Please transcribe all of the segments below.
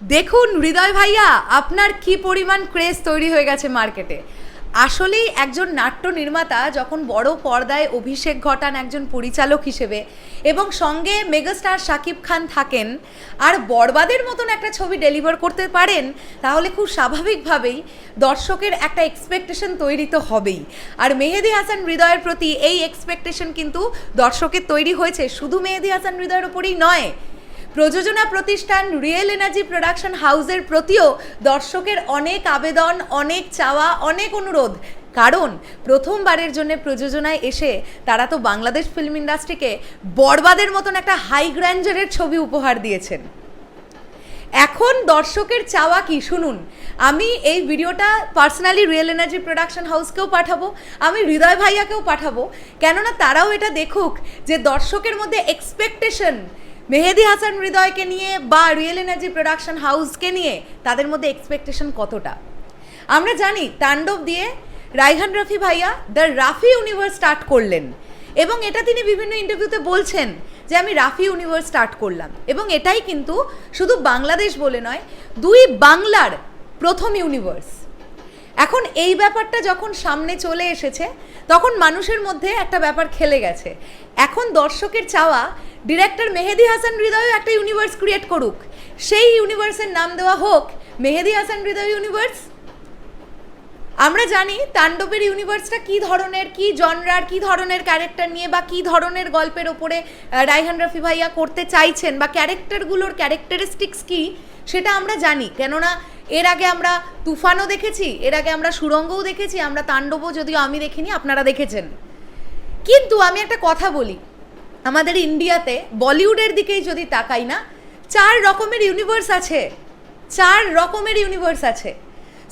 দেখুন হৃদয় ভাইয়া, আপনার কি পরিমাণ ক্রেজ তৈরি হয়ে গেছে মার্কেটে আসলেই একজন নাট্য নির্মাতা যখন বড় পর্দায় অভিষেক ঘটান একজন পরিচালক হিসেবে এবং সঙ্গে মেগাস্টার শাকিব খান থাকেন, আর বরবাদের মতন একটা ছবি ডেলিভার করতে পারেন, তাহলে খুব স্বাভাবিকভাবেই দর্শকের একটা এক্সপেকটেশন তৈরি তো হবেই। আর মেহেদি হাসান হৃদয়ের প্রতি এই এক্সপেকটেশন কিন্তু দর্শকের তৈরি হয়েছে। শুধু মেহেদি হাসান হৃদয়ের ওপরেই নয় প্রযোজনা প্রতিষ্ঠান রিয়েল এনার্জি প্রোডাকশন হাউসের প্রতিও দর্শকের অনেক আবেদন, অনেক চাওয়া, অনেক অনুরোধ। কারণ, প্রথমবারের জন্য প্রযোজনায় এসে তারা তো বাংলাদেশ ফিল্ম ইন্ডাস্ট্রিকে বরবাদের মতন একটা হাই গ্র্যান্ডারের ছবি উপহার দিয়েছেন। এখন দর্শকের চাওয়া কি? শুনুন, আমি এই ভিডিওটা পার্সোনালি রিয়েল এনার্জি প্রোডাকশন হাউসকেও পাঠাবো, আমি হৃদয় ভাইয়াকেও পাঠাবো। কেননা তারাও এটা দেখুক যে দর্শকের মধ্যে এক্সপেকটেশন মেহেদি হাসান হৃদয়কে নিয়ে বা রিয়েল এনার্জি প্রোডাকশন হাউসকে নিয়ে তাদের মধ্যে এক্সপেকটেশন কতটা? আমরা জানি তাণ্ডব দিয়ে রাইহান রাফি ভাইয়া দ্য রাফি ইউনিভার্স স্টার্ট করলেন এবং এটা তিনি বিভিন্ন ইন্টারভিউতে বলছেন যে আমি রাফি ইউনিভার্স স্টার্ট করলাম। এবং এটাই কিন্তু শুধু বাংলাদেশ বলে নয়, দুই বাংলার প্রথম ইউনিভার্স এখন এই ব্যাপারটা যখন সামনে চলে এসেছে, তখন মানুষের মধ্যে একটা ব্যাপার খেলে গেছে। এখন দর্শকের চাওয়া ডিরেক্টর মেহেদি হাসান হৃদয় একটা ইউনিভার্স ক্রিয়েট করুক। সেই ইউনিভার্সের নাম দেওয়া হোক মেহেদি হাসান হৃদয় ইউনিভার্স আমরা জানি তাণ্ডবের ইউনিভার্সটা কি ধরনের কি জনরার কি ধরনের ক্যারেক্টার নিয়ে বা কি ধরনের গল্পের ওপরে আহ, রায়হান রফি ভাইয়া করতে চাইছেন বা ক্যারেক্টারগুলোর ক্যারেক্টারিস্টিক্স কি সেটা আমরা জানি। কেননা এর আগে আমরা তুফানও দেখেছি এর আগে আমরা সুরঙ্গও দেখেছি আমরা তাণ্ডবও যদিও আমি দেখিনি আপনারা দেখেছেন। কিন্তু আমি একটা কথা বলি আমাদের ইন্ডিয়াতে বলিউডের দিকেই যদি তাকাই না, চার রকমের ইউনিভার্স আছে। চার রকমের ইউনিভার্স আছে।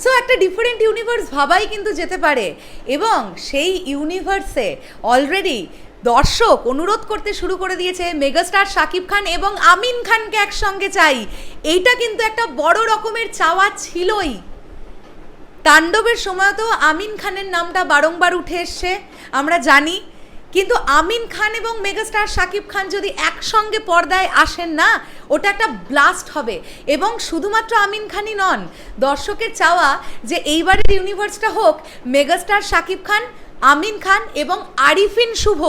সো একটা ডিফারেন্ট ইউনিভার্স ভাবাই কিন্তু যেতে পারে। এবং সেই ইউনিভার্সে অলরেডি দর্শক অনুরোধ করতে শুরু করে দিয়েছে মেগাস্টার শাকিব খান এবং আমিন খানকে একসঙ্গে চাই। এইটা কিন্তু একটা বড় রকমের চাওয়া ছিলই। তাণ্ডবের সময় তো আমিন খানের নামটা বারংবার উঠে এসছে। আমরা জানি কিন্তু আমিন খান এবং মেগাস্টার শাকিব খান যদি একসঙ্গে পর্দায় আসেন না, ওটা একটা ব্লাস্ট হবে। এবং শুধুমাত্র আমিন খানই নন, দর্শকের চাওয়া যে এইবারের ইউনিভার্সটা হোক, মেগাস্টার শাকিব খান, আমিন খান এবং আরিফিন শুভ।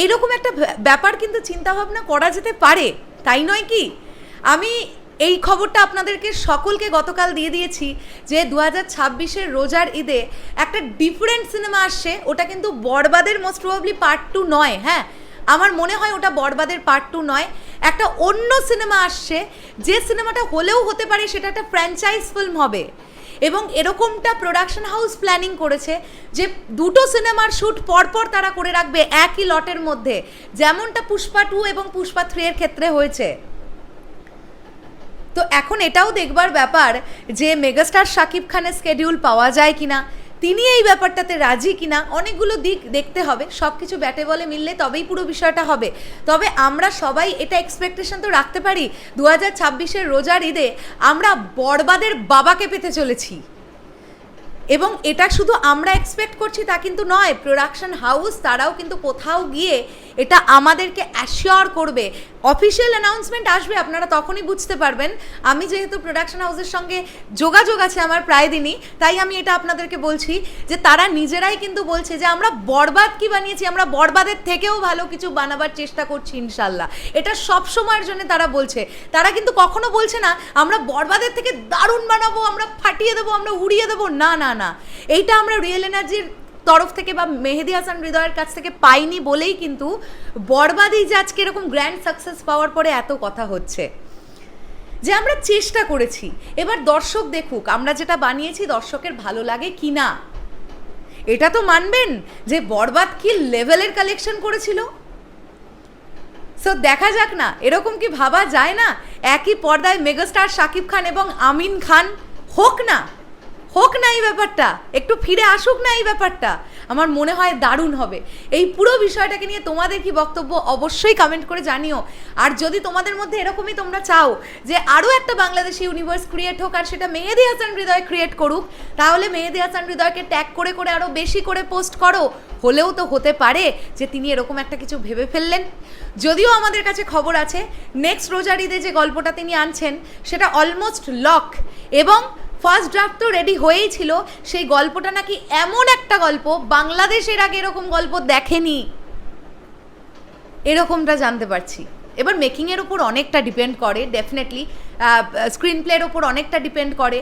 এইরকম একটা ব্যাপার কিন্তু চিন্তাভাবনা করা যেতে পারে, তাই নয় কি? আমি এই খবরটা আপনাদেরকে সকলকে গতকাল দিয়ে দিয়েছি যে দু হাজার ছাব্বিশের রোজার ঈদে একটা ডিফারেন্ট সিনেমা আসছে। ওটা কিন্তু বরবাদের মোস্ট প্রবাবলি পার্ট টু নয় হ্যাঁ? আমার মনে হয় ওটা বরবাদের পার্ট টু নয়। একটা অন্য সিনেমা আসছে, যে সিনেমাটা হলেও হতে পারে সেটা একটা ফ্র্যাঞ্চাইজ ফিল্ম হবে। এবং এরকমটা প্রোডাকশন হাউস প্ল্যানিং করেছে যে দুটো সিনেমার শ্যুট পরপর তারা করে রাখবে একই লটের মধ্যে। যেমনটা পুষ্পা টু এবং পুষ্পা থ্রি এর ক্ষেত্রে হয়েছে। তো এখন এটাও দেখবার ব্যাপার যে মেগাস্টার শাকিব খানের স্কেডিউল পাওয়া যায় কিনা, তিনি এই ব্যাপারটাতে রাজি কিনা, অনেকগুলো দিক দেখতে হবে সব কিছু ব্যাটে বলে মিললে তবেই পুরো বিষয়টা হবে। তবে আমরা সবাই এটা এক্সপেকটেশন তো রাখতে পারি দু হাজার ছাব্বিশের রোজার ঈদে আমরা বরবাদের বাবাকে পেতে চলেছি। এবং এটা শুধু আমরা এক্সপেক্ট করছি তা কিন্তু নয় প্রোডাকশন হাউস তারাও কিন্তু কোথাও গিয়ে এটা আমাদেরকে অ্যাসিওর করবে। অফিসিয়াল অ্যানাউন্সমেন্ট আসবে, আপনারা তখনই বুঝতে পারবেন। আমি যেহেতু প্রোডাকশন হাউসের সঙ্গে যোগাযোগ আছে আমার প্রায় দিনই, তাই আমি এটা আপনাদেরকে বলছি যে তারা নিজেরাই কিন্তু বলছে যে আমরা বরবাদ কি বানিয়েছি, আমরা বরবাদের থেকেও ভালো কিছু বানাবার চেষ্টা করছি ইনশাল্লাহ এটা সব সময়ের জন্য তারা বলছে। তারা কিন্তু কখনো বলছে না, আমরা বরবাদের থেকে দারুণ বানাবো, আমরা ফাটিয়ে দেবো, আমরা উড়িয়ে দেবো। না না না। এইটা আমরা রিয়েল এনার্জির তরফ থেকে বা মেহেদি হাসান হৃদয়ের কাছ থেকে পাইনি বলেই কিন্তু বরবাদই যে আজকে এরকম গ্র্যান্ড সাকসেস পাওয়ার পরে এত কথা হচ্ছে। যে আমরা চেষ্টা করেছি। এবার দর্শক দেখুক, আমরা যেটা বানিয়েছি দর্শকের ভালো লাগে কি না? এটা তো মানবেন যে বরবাদ কি লেভেলের কালেকশন করেছিল? সো দেখা যাক না, এরকম কি ভাবা যায় না? একই পর্দায় মেগাস্টার শাকিব খান এবং আমিন খান হোক না। হোক না এই ব্যাপারটা, একটু ফিরে আসুক না এই ব্যাপারটা, আমার মনে হয় দারুণ হবে। এই পুরো বিষয়টাকে নিয়ে তোমাদের কি বক্তব্য অবশ্যই কমেন্ট করে জানিও। আর যদি তোমাদের মধ্যে এরকমই তোমরা চাও যে আরও একটা বাংলাদেশি ইউনিভার্স ক্রিয়েট হোক আর সেটা মেহেদি হাসান হৃদয় ক্রিয়েট করুক, তাহলে মেহেদি হাসান হৃদয়কে ট্যাগ করে করে আরও বেশি করে পোস্ট করো। হলেও তো হতে পারে যে তিনি এরকম একটা কিছু ভেবে ফেললেন। যদিও আমাদের কাছে খবর আছে নেক্সট রোজার ঈদে যে গল্পটা তিনি আনছেন, সেটা অলমোস্ট লক এবং ফার্স্ট ড্রাফট তো রেডি হয়েই ছিল। সেই গল্পটা নাকি এমন একটা গল্প, বাংলাদেশের আগে এরকম গল্প দেখেনি। এরকমটা জানতে পারছি। এবার মেকিংয়ের ওপর অনেকটা ডিপেন্ড করে ডেফিনেটলি স্ক্রিন প্লের ওপর অনেকটা ডিপেন্ড করে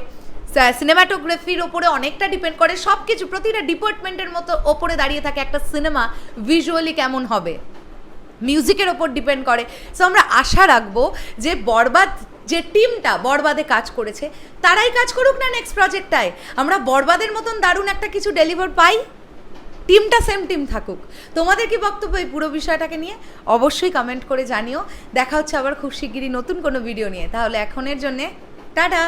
সিনেমাটোগ্রাফির ওপরে অনেকটা ডিপেন্ড করে সব কিছু প্রতিটা ডিপার্টমেন্টের মতো ওপরে দাঁড়িয়ে থাকে একটা সিনেমা ভিজুয়ালি কেমন হবে? মিউজিকের ওপর ডিপেন্ড করে। সো আমরা আশা রাখব যে বরবাদ যে টিমটা বরবাদে কাজ করেছে, তারাই কাজ করুক না নেক্সট প্রজেক্টটায় আমরা বরবাদের মতন দারুণ একটা কিছু ডেলিভার পাই টিমটা সেম টিম থাকুক। তোমাদের কি বক্তব্য এই পুরো বিষয়টাকে নিয়ে? অবশ্যই কমেন্ট করে জানিও। দেখা হচ্ছে আবার খুব শিগগিরই নতুন কোনো ভিডিও নিয়ে। তাহলে এখনের জন্যে, টাটা!